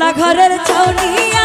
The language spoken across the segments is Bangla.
উঠলা ঘরের ছাউনি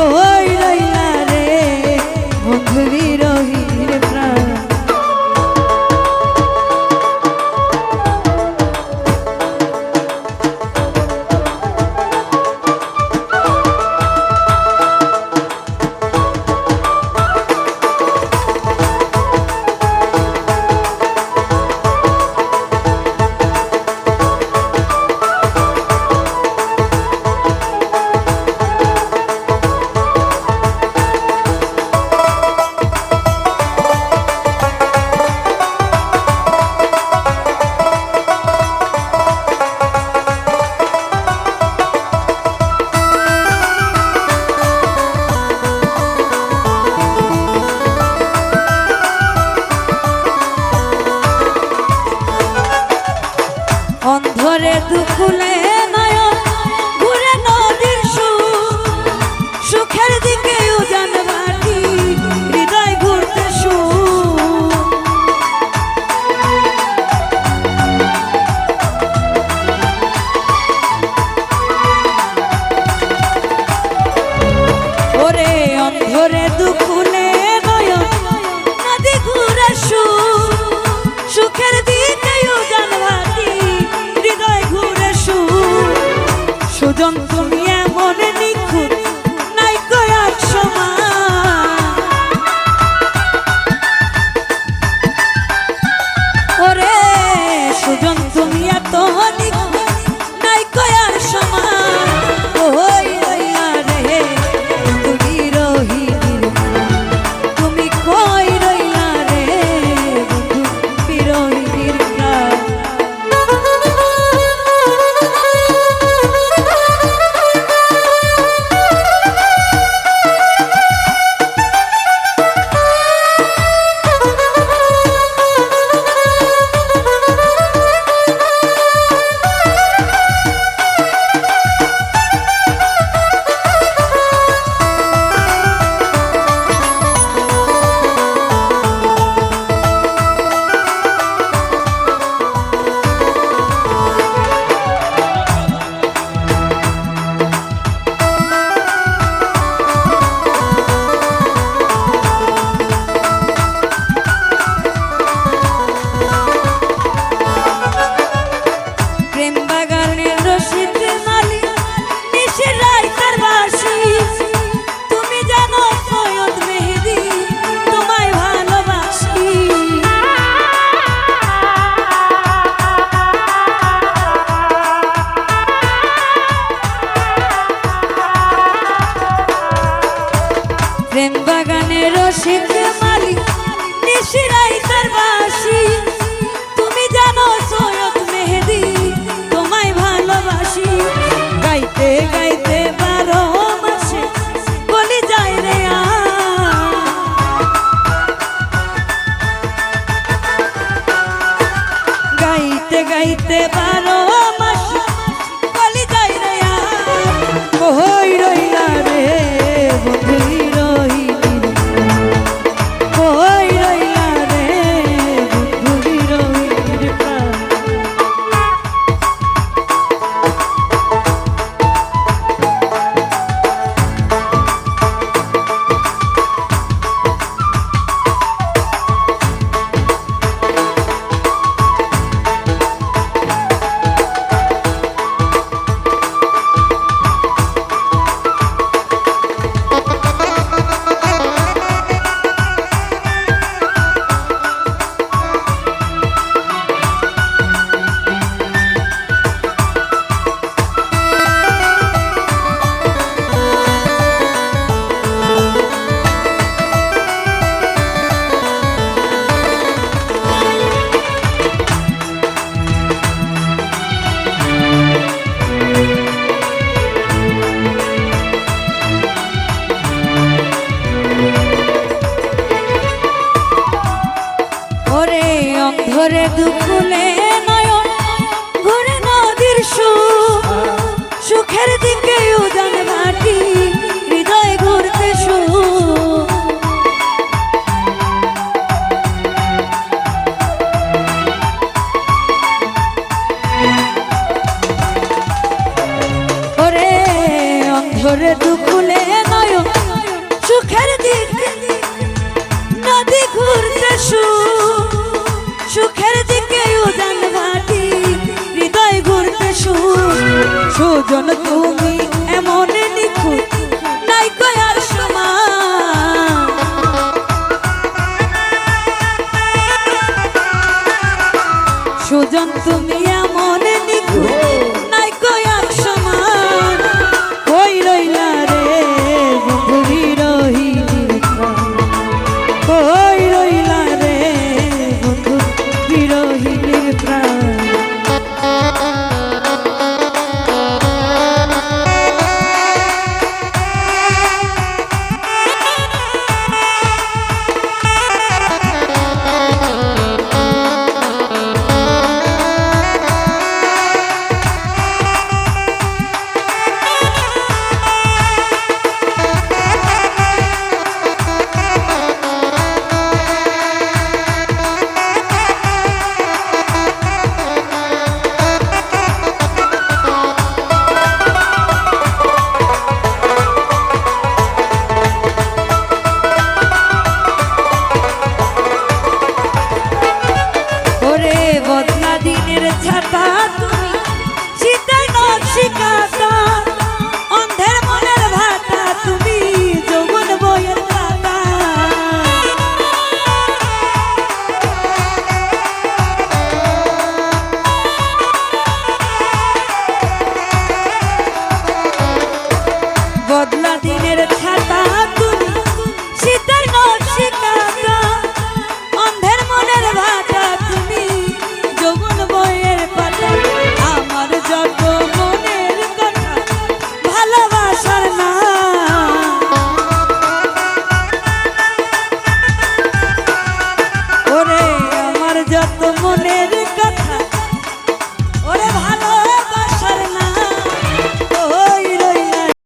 তুমি অন্ধরে দুকুলে সুজন তুমি তুলে নয়ন, ঘুরে নদীর সু সুখের দিকে উজান ভাটি হৃদয় ঘুরতে সুখ ওরে অন্ধরে দুকুলে নয়ন, সুখের দিকে নদী ঘুরতে সুখ সুজন তুমি